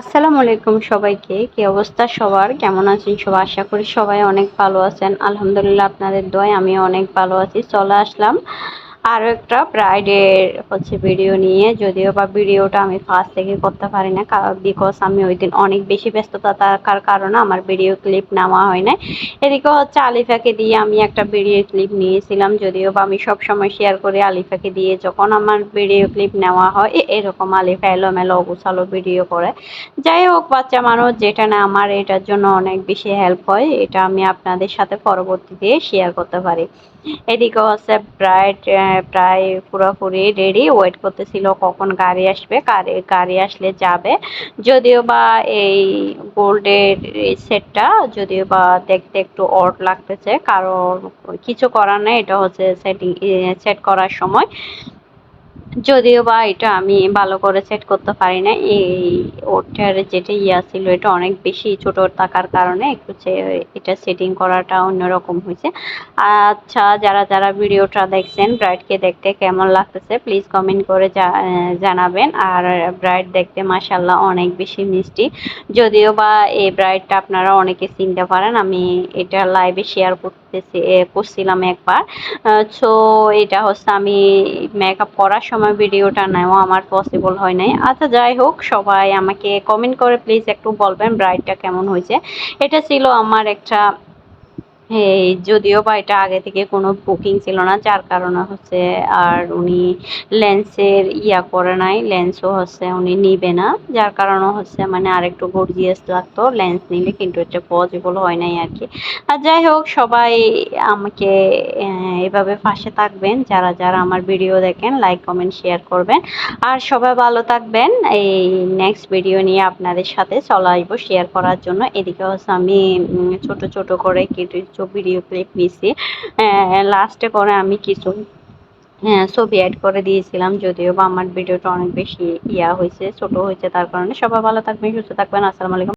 আসসালামু আলাইকুম সবাইকে। কি অবস্থা সবার? কেমন আছেন সবাই আশা করি সবাই অনেক ভালো আছেন। আলহামদুলিল্লাহ আপনাদের দয় আমি অনেক ভালো আছি। চলে আসলাম আরও একটা ব্রাইডের হচ্ছে ভিডিও নিয়ে, যদিও বা ভিডিওটা আমি ফার্স্ট থেকে করতে পারি না বিকজ আমি ওই দিন অনেক বেশি ব্যস্ততা থাকার কারণে আমার ভিডিও ক্লিপ নেওয়া হয় না এদিকে হচ্ছে আলিফাকে দিয়ে আমি একটা ভিডিও ক্লিপ নিয়েছিলাম, যদিও বা আমি সব সময় শেয়ার করি আলিফাকে দিয়ে, যখন আমার ভিডিও ক্লিপ নেওয়া হয় এরকম আলিফা এলোমেলো, অগুছালো ভিডিও করে। যাই হোক, বাচ্চা মানুষ, যেটা না আমার, এটার জন্য অনেক বেশি হেল্প হয়, এটা আমি আপনাদের সাথে পরবর্তীতে শেয়ার করতে পারি। এদিকে হচ্ছে প্রায় প্রায় পুরোপুরি রেডি ওয়েট করতেছিল কখন গাড়ি আসবে, গাড়ি গাড়ি আসলে যাবে। যদিও বা এই গোল্ডের সেটটা যদিও বা দেখতে একটু অড লাগতেছে, কারণ কিছু করার নেই, এটা হচ্ছে সেটিং সেট করার সময়। যদিও বা এটা আমি ভালো করে সেট করতে পারি না, এই ওটার যেটা ইয়া ছিল এটা অনেক বেশি ছোট থাকার কারণে একটু এটা সেটিং করাটা অন্যরকম হয়েছে। আচ্ছা যারা যারা ভিডিওটা দেখছেন ব্রাইডকে দেখতে কেমন লাগতেছে প্লিজ কমেন্ট করে জানাবেন। আর ব্রাইড দেখতে মাসাল্লাহ অনেক বেশি মিষ্টি। যদিও বা এই ব্রাইডটা আপনারা অনেকে চিনতে পারেন, আমি এটা লাইভে শেয়ার করতেছি করছিলাম একবার। সো এটা হচ্ছে আমি মেকআপ করার সময় ভিডিওটা নেওয়া আমার পসিবল হয় নাই। আচ্ছা যাই হোক, সবাই আমাকে কমেন্ট করে প্লিজ একটু বলবেন ব্রাইডটা কেমন হয়েছে। এটা ছিল আমার একটা যদিও বা এটা আগে থেকে কোনো বুকিং ছিল না, যার কারণে হচ্ছে আর উনি লেন্সের ইয়া করে নাই, লেন্সও হচ্ছে উনি নিবে না, যার কারণে হচ্ছে মানে আরেকটু গর্জিয়াস লাগতো লেন্স নিলে, কিন্তু এটা পসিবল হয় নাই আর কি। আর যাই হোক, সবাই আমাকে এভাবে পাশে থাকবেন, যারা যারা আমার ভিডিও দেখেন লাইক কমেন্ট শেয়ার করবেন। আর সবাই ভালো থাকবেন, এই নেক্সট ভিডিও নিয়ে আপনাদের সাথে চলে আসব শেয়ার করার জন্য। এদিকে হচ্ছে আমি ছোট ছোট করে কিছু ভিডিও ক্লিপ নিছি। লাস্টে করে আমি কিছু ছবি অ্যাড করে দিয়েছিলাম, যদিও বা আমার ভিডিওটা অনেক বেশি ইয়া হয়েছে, ছোট হয়েছে, তার কারণে সবাই ভালো থাকবেন, সুস্থ থাকবেন, আসসালামু আলাইকুম।